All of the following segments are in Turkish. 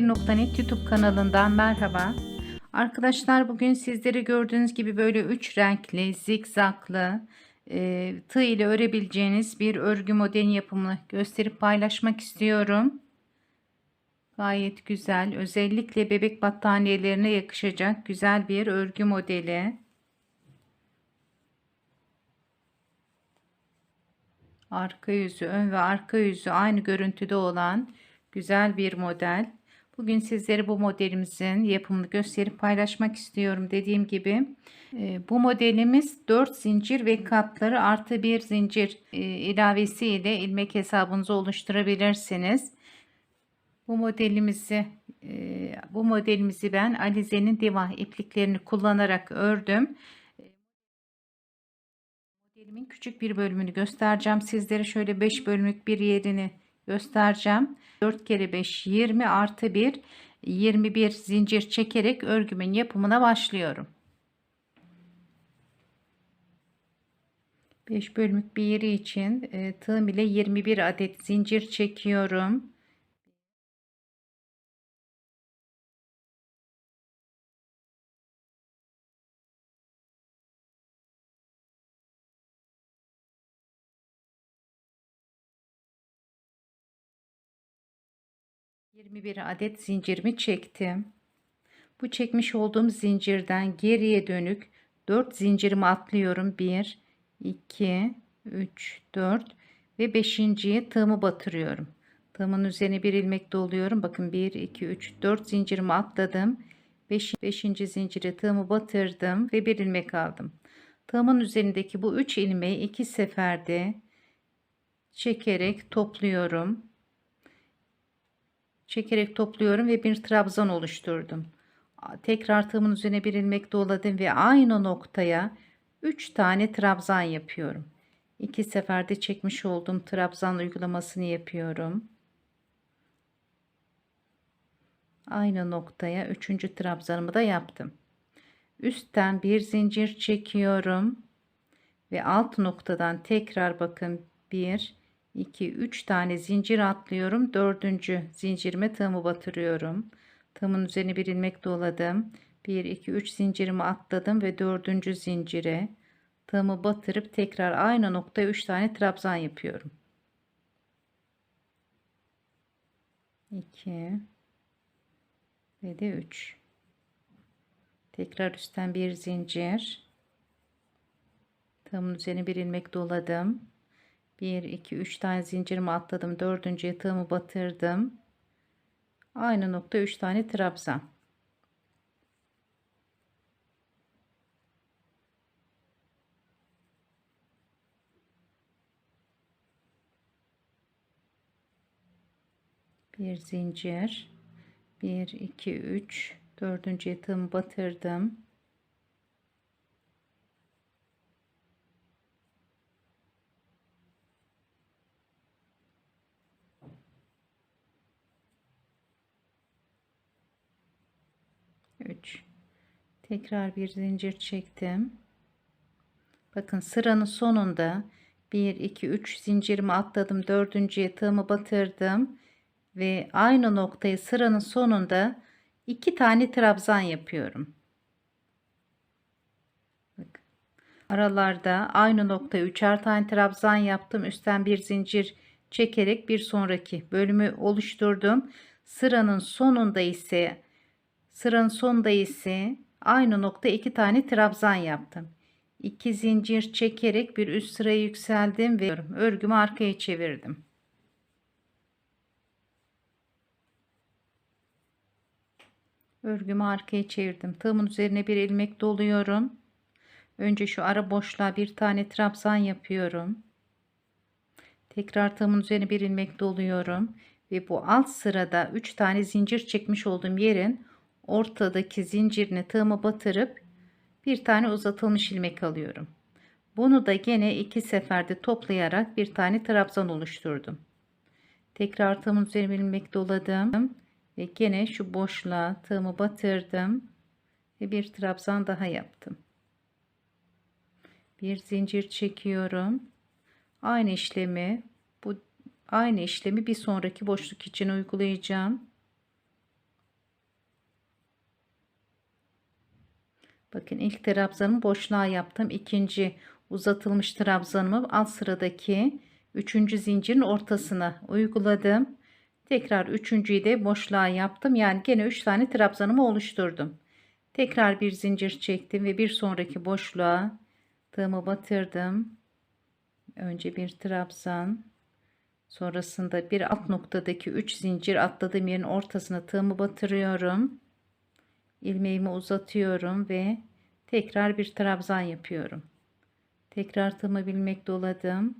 Motifleri.net YouTube kanalından merhaba. Arkadaşlar bugün sizleri gördüğünüz gibi böyle üç renkli, zikzaklı, e, tığ ile örebileceğiniz bir örgü modeli yapımını gösterip paylaşmak istiyorum. Gayet güzel. Özellikle bebek battaniyelerine yakışacak güzel bir örgü modeli. Arka yüzü, ön ve arka yüzü aynı görüntüde olan güzel bir model. Bugün sizlere bu modelimizin yapımını gösterip paylaşmak istiyorum. Dediğim gibi e, bu modelimiz 4 zincir ve katları artı bir zincir e, ilavesi ile ilmek hesabınızı oluşturabilirsiniz. Bu modelimizi e, bu modelimizi ben Alize'nin Diva ipliklerini kullanarak ördüm. Modelimin küçük bir bölümünü göstereceğim. Sizlere şöyle 5 bölümlük bir yerini göstereceğim. 4 kere 5 20 artı 1 21 zincir çekerek örgümün yapımına başlıyorum. 5 bölümlük bir yeri için e, tığım ile 21 adet zincir çekiyorum. Yirmi bir adet zincirimi çektim. Bu çekmiş olduğum zincirden geriye dönük 4 zincirimi atlıyorum. 1 2 3 4 ve 5.ye tığımı batırıyorum. Tığımın üzerine bir ilmek doluyorum. Bakın 1 2 3 4 zincirimi atladım. 5. 5. zincire tığımı batırdım ve bir ilmek aldım. Tığımın üzerindeki bu 3 ilmeği iki seferde çekerek topluyorum. Çekerek topluyorum ve bir trabzan oluşturdum. Tekrar tığımın üzerine bir ilmek doladım ve aynı noktaya 3 tane trabzan yapıyorum. İki seferde çekmiş olduğum trabzan uygulamasını yapıyorum. Aynı noktaya 3. trabzanımı da yaptım. Üstten bir zincir çekiyorum ve alt noktadan tekrar bakın 1 2 3 tane zincir atlıyorum. Dördüncü zincirime tığımı batırıyorum. Tığımın üzerine bir ilmek doladım. 1 2 3 zincirimi atladım ve dördüncü zincire tığımı batırıp tekrar aynı noktaya 3 tane trabzan yapıyorum. 2 ve de 3 tekrar üstten bir zincir tığımın üzerine bir ilmek doladım 1 2 3 tane zincirimi atladım. Dördüncü yatağımı batırdım. Aynı nokta 3 tane trabzan. Bir zincir. 1 2 3 dördüncü yatağımı batırdım Üç. Tekrar bir zincir çektim. Bakın sıranın sonunda 1 2 3 zincirimi atladım. Dördüncüye tığımı batırdım ve aynı noktayı sıranın sonunda iki tane trabzan yapıyorum. Aralarda aynı noktaya üçer tane trabzan yaptım. Üstten bir zincir çekerek bir sonraki bölümü oluşturdum. Sıranın sonunda ise sıranın sonunda ise aynı nokta iki tane trabzan yaptım. İki zincir çekerek bir üst sıraya yükseldim ve örgümü arkaya çevirdim. Örgümü arkaya çevirdim. Tığımın üzerine bir ilmek doluyorum. Önce şu ara boşluğa bir tane trabzan yapıyorum. Tekrar tığımın üzerine bir ilmek doluyorum. Ve bu alt sırada 3 tane zincir çekmiş olduğum yerin ortadaki zincirine tığımı batırıp bir tane uzatılmış ilmek alıyorum. Bunu da gene iki seferde toplayarak bir tane trabzan oluşturdum. Tekrar tığımın üzerine ilmek doladım ve gene şu boşluğa tığımı batırdım ve bir trabzan daha yaptım. Bir zincir çekiyorum. Aynı işlemi bu aynı işlemi bir sonraki boşluk için uygulayacağım. Bakın ilk trabzanımı boşluğa yaptım. İkinci uzatılmış trabzanımı alt sıradaki üçüncü zincirin ortasına uyguladım. Tekrar üçüncüyü de boşluğa yaptım. Yani gene üç tane trabzanımı oluşturdum. Tekrar bir zincir çektim ve bir sonraki boşluğa tığımı batırdım. Önce bir trabzan. Sonrasında bir alt noktadaki 3 zincir atladığım yerin ortasına tığımı batırıyorum. İlmeğimi uzatıyorum ve tekrar bir trabzan yapıyorum. Tekrar tığımı bilmek doladım.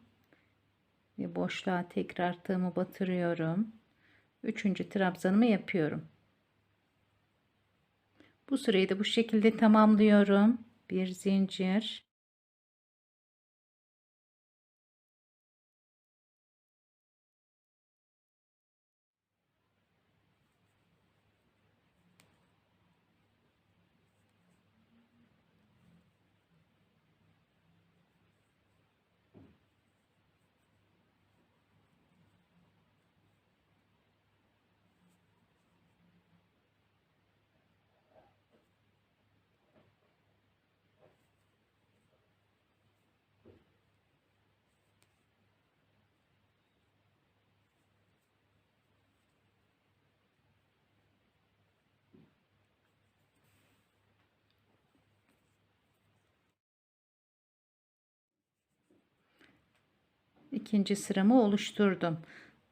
Ve boşluğa tekrar tığımı batırıyorum. Üçüncü trabzanımı yapıyorum. Bu sırayı da bu şekilde tamamlıyorum. Bir zincir. İkinci sıramı oluşturdum.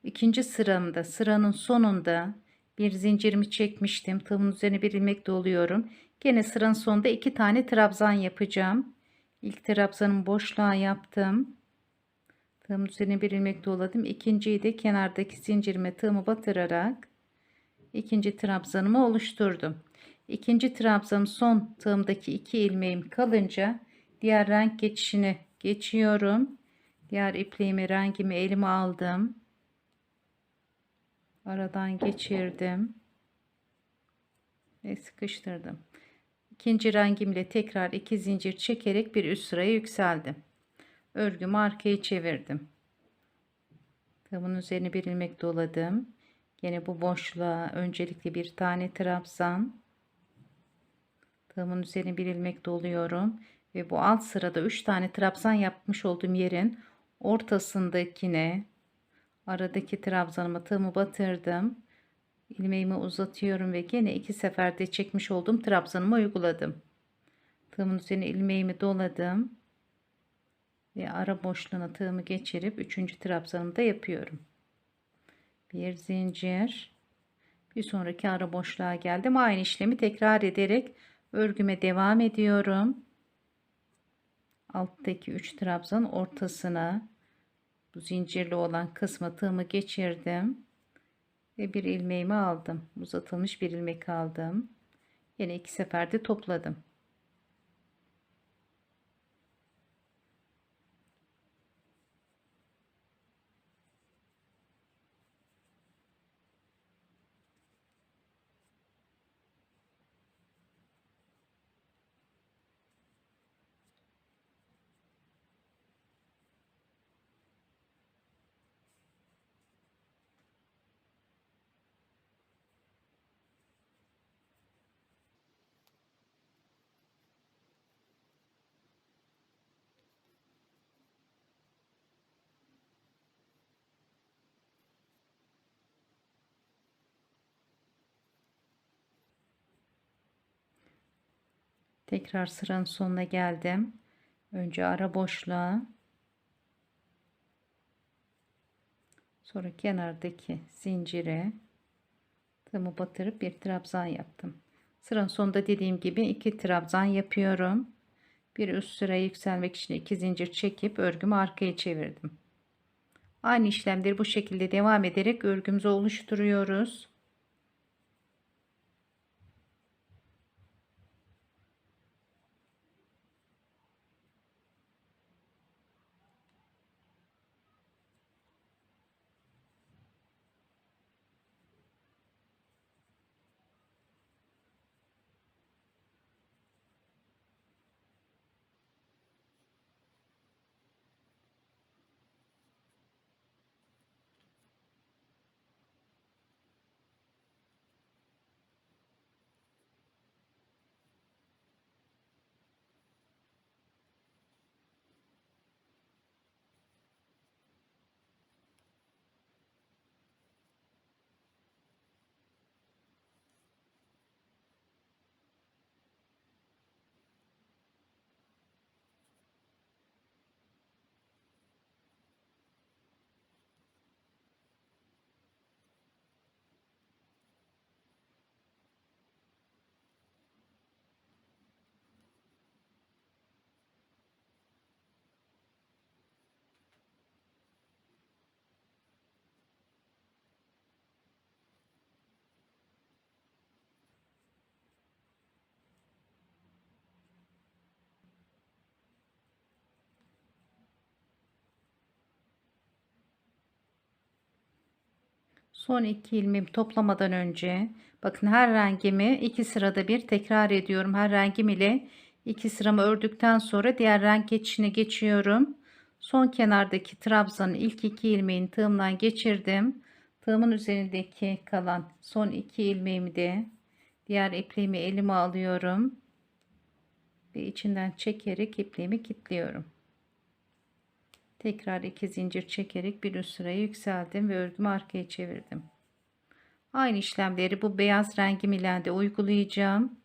İkinci sıramda sıranın sonunda bir zincirimi çekmiştim. Tığımın üzerine bir ilmek doluyorum. Gene sıranın sonunda iki tane trabzan yapacağım. İlk trabzanın boşluğa yaptım. Tığımın üzerine bir ilmek doladım. İkinciyi de kenardaki zincirime tığımı batırarak ikinci trabzanımı oluşturdum. İkinci trabzanım son tığımdaki iki ilmeğim kalınca diğer renk geçişini geçiyorum. Diğer ipliğimi rengimi elime aldım. Aradan geçirdim. Ve sıkıştırdım. İkinci rengimle tekrar iki zincir çekerek bir üst sıraya yükseldim. Örgümü arkaya çevirdim. Tığımın üzerine bir ilmek doladım. Yine bu boşluğa öncelikle bir tane trabzan. Tığımın üzerine bir ilmek doluyorum. Ve bu alt sırada 3 tane trabzan yapmış olduğum yerin ortasındakine aradaki trabzanıma tığımı batırdım. ilmeğimi uzatıyorum ve gene iki seferde çekmiş olduğum trabzanımı uyguladım. Tığımın üzerine ilmeğimi doladım. Ve ara boşluğuna tığımı geçirip üçüncü trabzanımı da yapıyorum. Bir zincir. Bir sonraki ara boşluğa geldim. Aynı işlemi tekrar ederek örgüme devam ediyorum. Alttaki 3 trabzan ortasına bu zincirli olan kısmı tığımı geçirdim ve bir ilmeğimi aldım. Uzatılmış bir ilmek aldım. Yine iki seferde topladım Tekrar sıranın sonuna geldim. Önce ara boşluğa. Sonra kenardaki zincire tığımı batırıp bir trabzan yaptım. Sıranın sonunda dediğim gibi iki trabzan yapıyorum. Bir üst sıraya yükselmek için iki zincir çekip örgümü arkaya çevirdim. Aynı işlemleri bu şekilde devam ederek örgümüzü oluşturuyoruz. Son iki ilmeğimi toplamadan önce bakın her rengimi iki sırada bir tekrar ediyorum. Her rengim ile iki sıramı ördükten sonra diğer renk geçişine geçiyorum. Son kenardaki trabzanın ilk iki ilmeğini tığımdan geçirdim. Tığımın üzerindeki kalan son iki ilmeğimi de diğer ipliğimi elime alıyorum ve içinden çekerek ipliğimi kilitliyorum. Tekrar iki zincir çekerek bir üst sıraya yükseldim ve örgümü arkaya çevirdim. Aynı işlemleri bu beyaz rengim ile de uygulayacağım.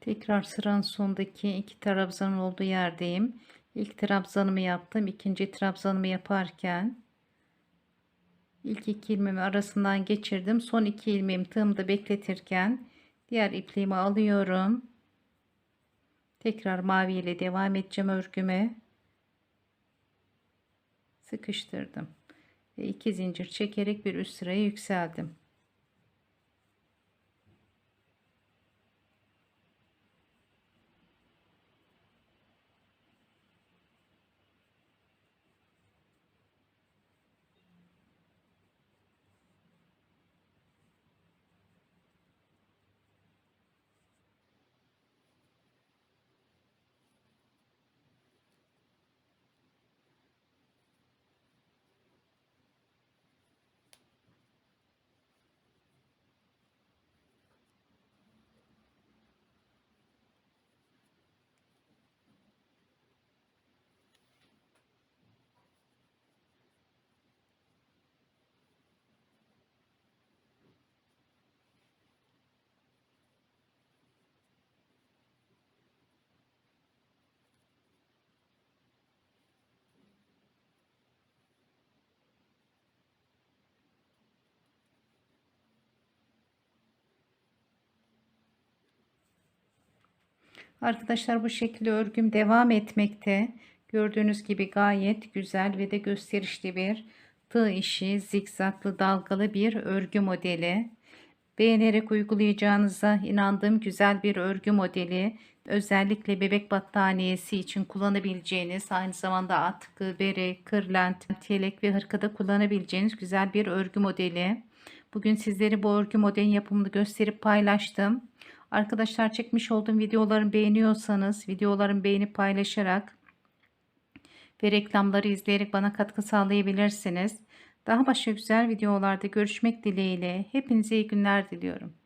Tekrar sıranın sondaki iki trabzanın olduğu yerdeyim. İlk trabzanımı yaptım. İkinci trabzanımı yaparken ilk iki ilmeğimi arasından geçirdim. Son iki ilmeğimi tığımda bekletirken diğer ipliğimi alıyorum. Tekrar mavi ile devam edeceğim örgüme. Sıkıştırdım. Ve iki zincir çekerek bir üst sıraya yükseldim. Arkadaşlar bu şekilde örgüm devam etmekte. Gördüğünüz gibi gayet güzel ve de gösterişli bir tığ işi zikzaklı dalgalı bir örgü modeli. Beğenerek uygulayacağınıza inandığım güzel bir örgü modeli. Özellikle bebek battaniyesi için kullanabileceğiniz aynı zamanda atkı, bere, kırlent, yelek ve hırkada kullanabileceğiniz güzel bir örgü modeli. Bugün sizlere bu örgü modelin yapımını gösterip paylaştım. Arkadaşlar çekmiş olduğum videolarımı beğeniyorsanız videolarımı beğenip paylaşarak ve reklamları izleyerek bana katkı sağlayabilirsiniz. Daha başka güzel videolarda görüşmek dileğiyle hepinize iyi günler diliyorum.